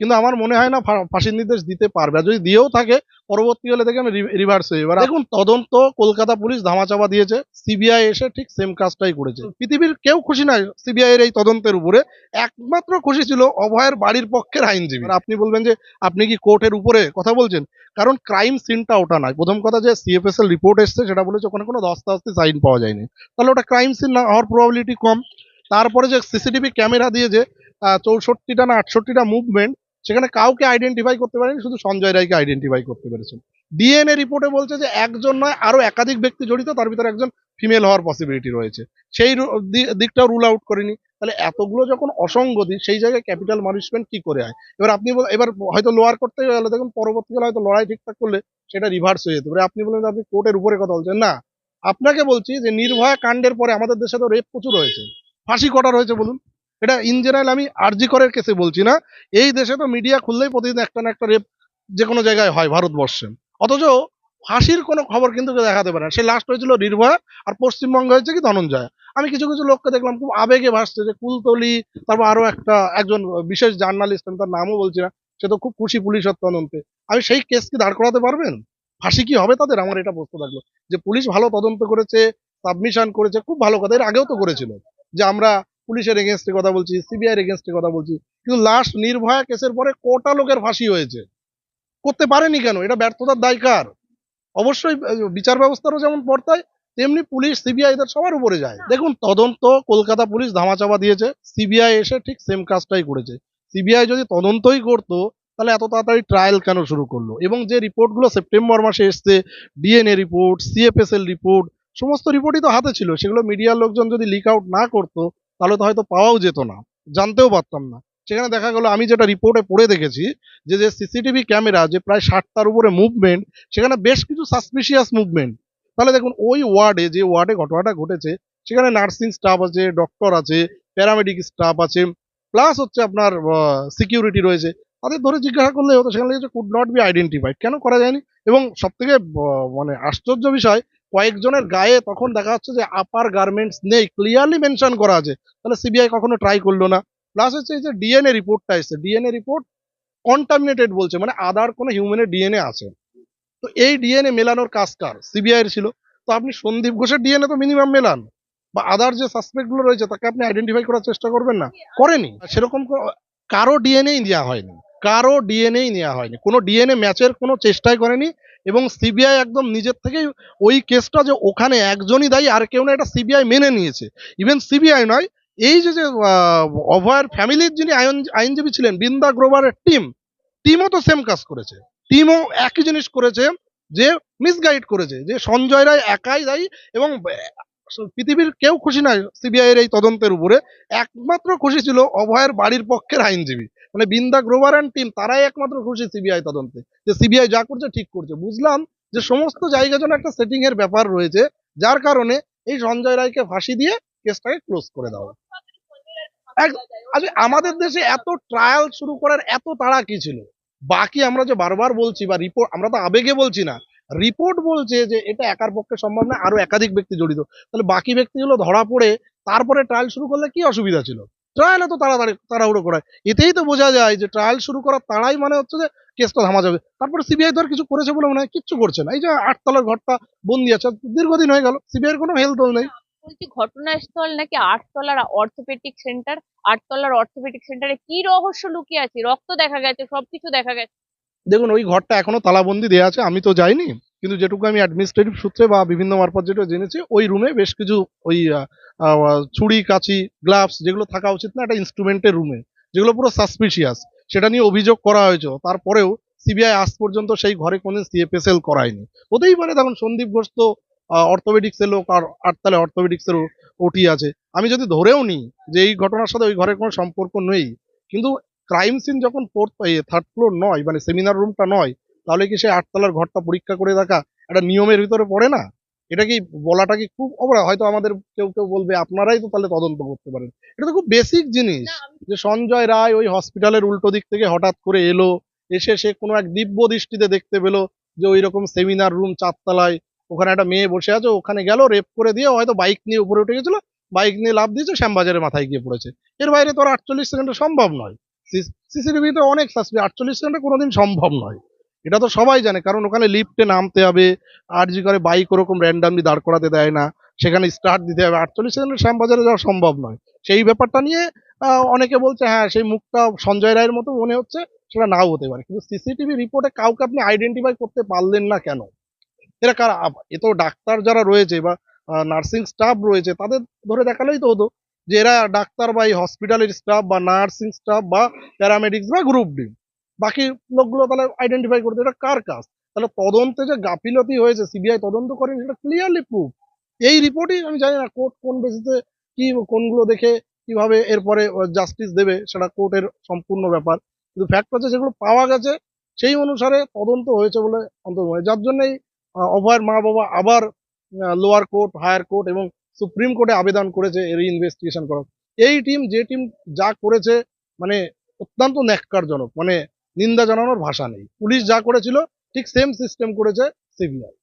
কিন্তু আমার মনে হয় না ফাঁসির নির্দেশ দিতে পারবে। আর যদি দিয়েও থাকে, পরবর্তী হলে দেখেন রিভার্স হয়ে এবার দেখুন, তদন্ত, কলকাতা পুলিশ ধামাচাপা দিয়েছে। সিবিআই এসে ঠিক সেম কাজটাই করেছে। পৃথিবীর কেউ খুশি নয় সিবিআই এর এই তদন্তের উপরে। একমাত্র খুশি ছিল অভয়ের বাড়ির পক্ষের আইনজীবী। আপনি বলবেন যে, আপনি কি কোর্টের উপরে কথা বলছেন? কারণ ক্রাইম সিনটা ওটা নয়। প্রথম কথা যে সিএফএসএল রিপোর্ট এসছে, সেটা বলেছে ওখানে কোনো দস্তাস্তি সাইন পাওয়া যায়নি। তাহলে ওটা ক্রাইম সিন না, হওয়ার প্রবাবিলিটি কম। তারপরে যে সিসিটিভি ক্যামেরা দিয়ে যে চৌষট্টিটা না আটষট্টিটা মুভমেন্ট সেখানে কাউকে আইডেন্টিফাই করতে পারেনি, শুধু সঞ্জয় রায়কে আইডেন্টিফাই করতে পেরেছেন। ডিএনএ রিপোর্টে বলছে যে একজন নয় আরও একাধিক ব্যক্তি জড়িত, তার ভিতরে একজন ফিমেল হওয়ার পসিবিলিটি রয়েছে। সেই দিকটাও রুল আউট করেনি। তাহলে এতগুলো যখন অসঙ্গতি, সেই জায়গায় ক্যাপিটাল মানিশমেন্ট কি করে হয় এবার আপনি এবার হয়তো লোয়ার করতে গেলে দেখুন, পরবর্তীকালে হয়তো লড়াই ঠিকঠাক করলে সেটা রিভার্স হয়ে যেতে পারে। আপনি বলেন আপনি কোর্টের উপরে কথা বলছেন। না, আপনাকে বলছি যে নির্ভয়া কাণ্ডের পরে আমাদের দেশে তো রেপ প্রচুর হয়েছে। ফাঁসি কটা রয়েছে বলুন। এটা ইন জেনারেল আমি আরজি করের কেসে বলছি না। এই দেশে তো মিডিয়া খুললেই প্রতিদিন একটা না একটা রেপ যে কোনো জায়গায় হয় ভারতবর্ষে। অথচ ফাঁসির কোনো খবর কিন্তু দেখাতে পারে না। সে লাস্ট হয়েছিল নির্ভয়া আর পশ্চিমবঙ্গে হয়েছে কি ধনঞ্জয়। আমি কিছু কিছু লোককে দেখলাম খুব আবেগে ভাসছে যে কুলতলি, তারপর আরও একটা, একজন বিশেষ জার্নালিস্ট আমি তার নামও বলছি না, সে তো খুব খুশি পুলিশের তদন্তে। আমি সেই কেস কি দাঁড় করাতে পারবেন? ফাঁসি কি হবে তাদের? আমার এটা প্রশ্ন থাকল। যে পুলিশ ভালো তদন্ত করেছে সাবমিশন করেছে, খুব ভালো কথা, এর আগেও তো করেছিল। যে আমরা পুলিশের এগেনস্টে কথা বলছি সিবিআই এর এগেনস্টে কথা বলছি কিন্তু লাস্ট নির্ভয়া কেসের পরে কোটা লোকের ফাঁসি হয়েছে? করতে পারেনি কেন? এটা ব্যর্থতার দায় কার? অবশ্যই বিচার ব্যবস্থারও যেমন পড়তায় তেমনি পুলিশ সিবিআই এদের সবার উপরে যায়। দেখুন তদন্ত কলকাতা পুলিশ ধামাচাপা দিয়েছে সিবিআই এসে ঠিক সেম কাজটাই করেছে। সিবিআই যদি তদন্তই করতো তাহলে এত তাড়াতাড়ি ট্রায়াল কেন শুরু করল? এবং যে রিপোর্টগুলো সেপ্টেম্বর মাসে এসছে ডিএনএ রিপোর্ট সিএফএসএল রিপোর্ট সমস্ত রিপোর্টই তো হাতে ছিল। সেগুলো মিডিয়ার লোকজন যদি লিক আউট না করতো তাহলে তো হয়তো পাওয়াও যেত না, জানতেও পারতাম না। সেখানে দেখা গেলো, আমি যেটা রিপোর্টে পড়ে দেখেছি যে যে সিসিটিভি ক্যামেরা যে প্রায় ষাটটার উপরে মুভমেন্ট সেখানে বেশ কিছু সাসপিশিয়াস মুভমেন্ট তাহলে দেখুন, ওই ওয়ার্ডে যে ওয়ার্ডে ঘটনাটা ঘটেছে, সেখানে নার্সিং স্টাফ আছে ডক্টর আছে প্যারামেডিক স্টাফ আছে প্লাস হচ্ছে আপনার সিকিউরিটি রয়েছে। তাদের ধরে জিজ্ঞাসা করলে হতো, সেখানে লিখেছে কুড নট বি আইডেন্টিফাইড কেন করা যায়নি? এবং সব থেকে মানে আশ্চর্য বিষয় কয়েকজনের গায়ে তখন দেখা যাচ্ছে যে আপার গার্মেন্টস নেই ক্লিয়ারলি মেনশন করা আছে। তাহলে সিবিআই কখনো ট্রাই করল না। প্লাস হচ্ছে এই যে ডিএনএ রিপোর্টটা এসেছে। ডিএনএ রিপোর্ট কন্টামিনেটেড বলছে মানে আদার কোনো হিউম্যানের ডিএনএ আছে। তো এই ডিএনএ মেলানোর কাজ কার? সিবিআই এর ছিল। তো আপনি সন্দীপ ঘোষের ডিএনএ তো মিনিমাম মেলান। বা আদার যে সাসপেক্টগুলো রয়েছে, তাকে আপনি আইডেন্টিফাই করার চেষ্টা করবেন না। করেনি। সেরকম কারও ডিএনএই নেওয়া হয়নি। কারও ডিএনএই নেওয়া হয়নি। কোনো ডিএনএ ম্যাচের কোনো চেষ্টাই করেনি। এবং সিবিআই একদম নিজের থেকেই ওই কেসটা যে ওখানে একজনই দায়ী, আর কেউ না, এটা সিবিআই মেনে নিয়েছে। ইভেন সিবিআই নয়, এই যে যে অভয়ের ফ্যামিলির যিনি আইন- আইনজীবী ছিলেন, বৃন্দা গ্রোভারের টিম, টিমও তো সেম কাজ করেছে। টিমও একই জিনিস করেছে যে মিসগাইড করেছে, যে সঞ্জয় রায় একাই দায়ী এবং পৃথিবীর কেউ খুশি নয় সিবিআই এর এই তদন্তের উপরে। একমাত্র খুশি ছিল অভয়ের বাড়ির পক্ষের আইনজীবী। মানে বিন্দা গ্রোভার অ্যান্ড টিম, তারাই একমাত্র খুশি সিবিআই তদন্তে। যে সিবিআই যা করছে, ঠিক করছে। বুঝলাম যে সমস্ত জায়গা যেন একটা সেটিং এর ব্যাপার রয়েছে, যার কারণে এই সঞ্জয় রায়কে ফাঁসি দিয়ে কেসটাকে ক্লোজ করে দেওয়া আমাদের দেশে এত ট্রায়াল শুরু করার এত তাড়া কি ছিল? বাকি আমরা যে বারবার বলছি বা রিপোর্ট আমরা তো আবেগে বলছি না। রিপোর্ট বলছে যে এটা একার পক্ষে সম্ভব না, আরও একাধিক ব্যক্তি জড়িত। তাহলে বাকি ব্যক্তিগুলো ধরা পড়ে, তারপরে ট্রায়াল শুরু করলে কি অসুবিধা ছিল? ট্রায়াল এত তাড়াতাড়ি তাড়াহুড়ো করায় এতেই তো বোঝা যায় যে ট্রায়াল শুরু করার তাড়াই মানে হচ্ছে যে কেসটা থামা যাবে তারপরে সিবিআই ধর কিছু করেছে বলে মনে হয় কিচ্ছু করছে না। এই যে আটতলার ঘরটা বন্দি আছে দীর্ঘদিন হয়ে গেল। সিবিআই এর কোনো হেলথ নেই। বলছি ঘটনাস্থল নাকি আটতলার অর্থোপেডিক সেন্টার আটতলার অর্থোপেডিক সেন্টারে কি রহস্য লুকিয়ে আছে? রক্ত দেখা গেছে সবকিছু দেখা গেছে। দেখুন ওই ঘরটা এখনও তালাবন্দি দেওয়া আছে আমি তো যাইনি। কিন্তু যেটুকু আমি অ্যাডমিনিস্ট্রেটিভ সূত্রে বা বিভিন্ন মারফত যেটা জেনেছি, ওই রুমে বেশ কিছু ওই ছুরি কাঁচি গ্লাভস যেগুলো থাকা উচিত না একটা ইনস্ট্রুমেন্টের রুমে যেগুলো পুরো সাসপিশিয়াস সেটা নিয়ে অভিযোগ করা হয়েছে তারপরেও সিবিআই আজ পর্যন্ত সেই ঘরে কোনো সিএফএসএল করায়নি। হতেই পারে তখন সন্দীপ ঘোষ তো অর্থোপেডিক্সের লোক আর আটতলে অর্থোপেডিক্সের ওটি আছে। আমি যদি ধরেও নিই যে এই ঘটনার সাথে ওই ঘরের কোনো সম্পর্ক নেই, কিন্তু ক্রাইম সিন যখন ফোর্থ থার্ড ফ্লোর নয় মানে সেমিনার রুমটা নয় তাহলে কি সেই আটতলার ঘরটা পরীক্ষা করে দেখা একটা নিয়মের ভিতরে পড়ে না? এটা কি বলাটা কি খুব অবরা হয়তো আমাদের কেউ কেউ বলবে আপনারাই তো তাহলে তদন্ত করতে পারেন। এটা তো খুব বেসিক জিনিস যে সঞ্জয় রায় ওই হসপিটালের উল্টো দিক থেকে হঠাৎ করে এলো এসে সে কোনো এক দিব্য দৃষ্টিতে দেখতে পেল যে ওই রকম সেমিনার রুম চারতলায় ওখানে একটা মেয়ে বসে আছে ওখানে গেল রেপ করে দিয়ে হয়তো বাইক নিয়ে উপরে উঠে গেছিল বাইক নিয়ে লাভ দিয়েছে শ্যামবাজারের মাথায় গিয়ে পড়েছে। এর বাইরে তো আর আটচল্লিশ সেকেন্ডে সম্ভব নয়। সিসিটিভিতে অনেক শাস্তি আটচল্লিশ সেকেন্ডে কোনোদিন সম্ভব নয়। এটা তো সবাই জানে, কারণ ওখানে লিফটে নামতে হবে আর জি করে বাইক ওরকম র্যান্ডামলি দাঁড় করাতে দেয় না, সেখানে স্টার্ট দিতে হবে, আটচল্লিশ সেকেন্ডে শ্যামবাজারে যাওয়া সম্ভব নয়। সেই ব্যাপারটা নিয়ে অনেকে বলছে হ্যাঁ সেই মুখটা সঞ্জয় রায়ের মতো মনে হচ্ছে, সেটা নাও হতে পারে। কিন্তু সিসিটিভি রিপোর্টে কাউকে আপনি আইডেন্টিফাই করতে পারলেন না কেন? এরা কারা? এ তো ডাক্তার যারা রয়েছে বা নার্সিং স্টাফ রয়েছে, তাদের ধরে দেখালেই তো হতো যে এরা ডাক্তার বা এই হসপিটালের স্টাফ বা নার্সিং স্টাফ বা প্যারামেডিক্স বা গ্রুপ ডি বাকি লোকগুলো তাহলে আইডেন্টিফাই করতে, এটা কার কাজ? তাহলে তদন্তে যে গাফিলতি হয়েছে সিবিআই তদন্ত করেনি, সেটা ক্লিয়ারলি প্রুফ এই রিপোর্টই আমি জানি না কোর্ট কোন বেসিসে কি কোনগুলো দেখে কীভাবে এরপরে জাস্টিস দেবে, সেটা কোর্টের সম্পূর্ণ ব্যাপার। কিন্তু ফ্যাক্ট হচ্ছে যেগুলো পাওয়া গেছে, সেই অনুসারে তদন্ত হয়েছে বলে হয়। যার জন্যই অভয়ের মা বাবা আবার লোয়ার কোর্ট হায়ার কোর্ট এবং সুপ্রিম কোর্টে আবেদন করেছে এর ইনভেস্টিগেশন করার। এই টিম যে টিম যা করেছে মানে অত্যন্ত ন্যাক্কারজনক। মানে নিন্দা জানানোর ভাষা নেই। পুলিশ যা করেছিল ঠিক সেম সিস্টেম করেছে সিবিআই